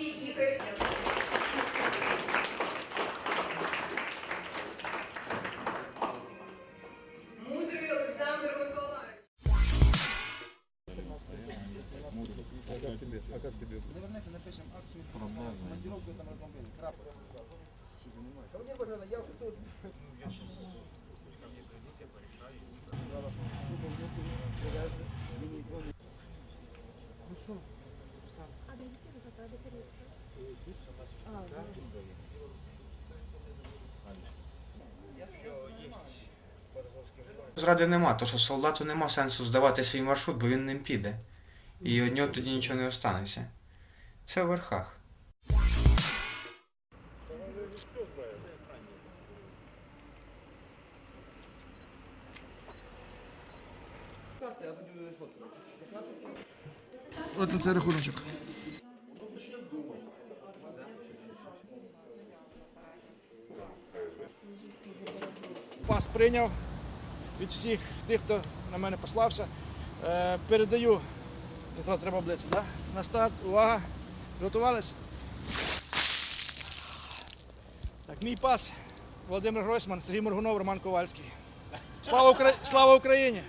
Ленский Игорь Лев. А как тебе? Наверное, напишем акцию. Командировку там разгромление. Крапа. Да мне говорят, я тут. Я сейчас ко мне придите, я порешаю. Супер, мне привязаны. Мне не звонят. Ну что? Зради нема, то що солдату нема сенсу здавати свій маршрут, бо він ним піде. І від нього тоді нічого не останеться. Це в верхах. От на цей рахуночок. Пас прийняв від всіх тих, хто на мене послався. Е, передаю, зараз треба облитися, да? на старт, увага, готувалися. Так, мій пас Володимир Гройсман, Сергій Моргунов, Роман Ковальський. Слава, Укра... Слава Україні!